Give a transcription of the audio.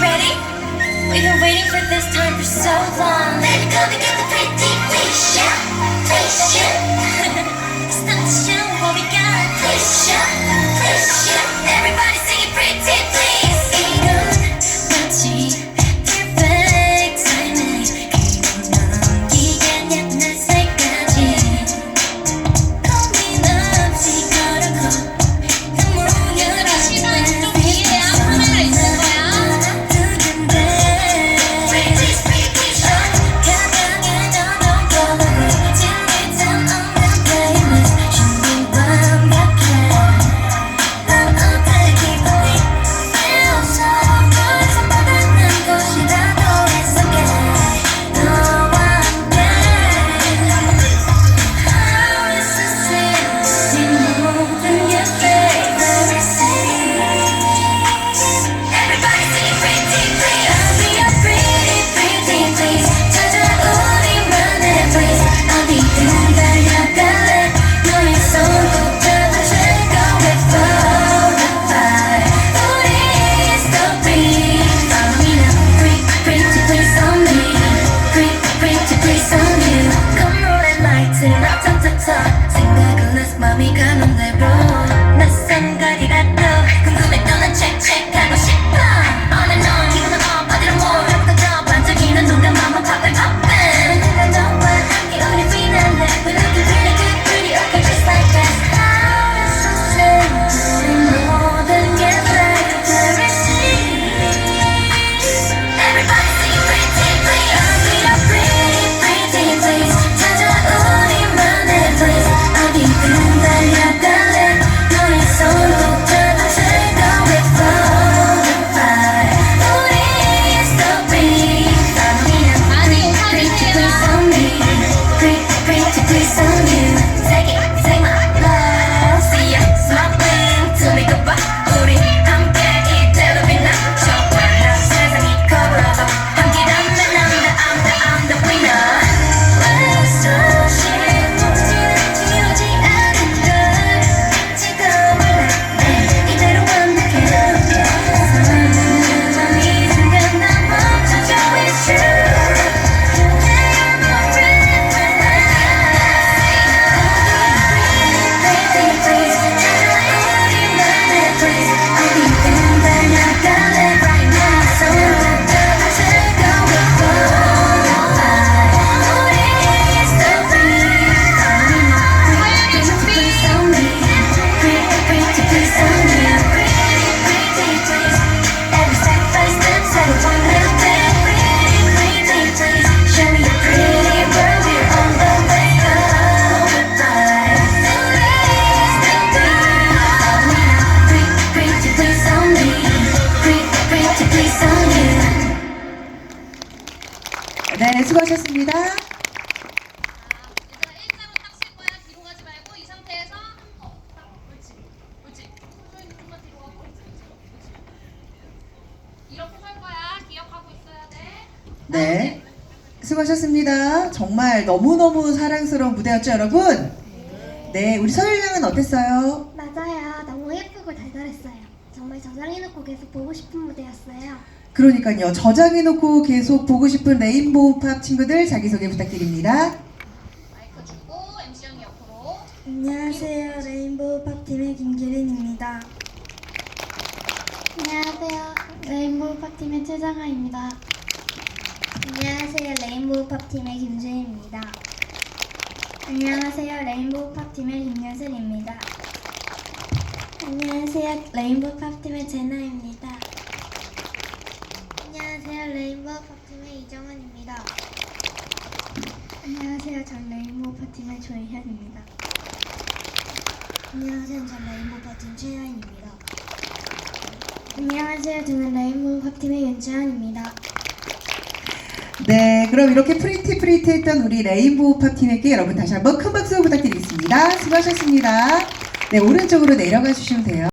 ready? We've been waiting for this time for so long. Baby, come and get the pretty please, yeah, 돼. 네. 수고하셨습니다. 정말 너무너무 사랑스러운 무대였죠, 여러분? 네, 우리 서율 양은 어땠어요? 맞아요. 너무 예쁘고 달달했어요. 정말 저장해놓고 계속 보고 싶은 무대였어요. 그러니까요. 저장해놓고 계속 보고 싶은 레인보우 팝 친구들 자기소개 부탁드립니다. 마이크 주고 MC 형이 옆으로. 안녕하세요. 레인보우 팝팀의 김기린입니다. 안녕하세요. 레인보우 팝팀의 최정아입니다. 안녕하세요. 레인보우 팝팀의 김주희입니다. 안녕하세요. 레인보우 팝팀의 김여슬입니다. 안녕하세요. 레인보우 팝팀의 제나입니다. 안녕하세요. 레인보우 팝팀의 이정원입니다. 안녕하세요. 전 레인보우 팝팀의 조희현입니다. 안녕하세요. 전 레인보우 팝팀 최하인입니다. 안녕하세요. 저는 레인보우 팝팀의 윤지현입니다. 네, 그럼 이렇게 프리티 프리티 했던 우리 레인보우 팝 팀에게 여러분 다시 한번 큰 박수 부탁드리겠습니다. 수고하셨습니다. 네, 오른쪽으로 내려가 주시면 돼요.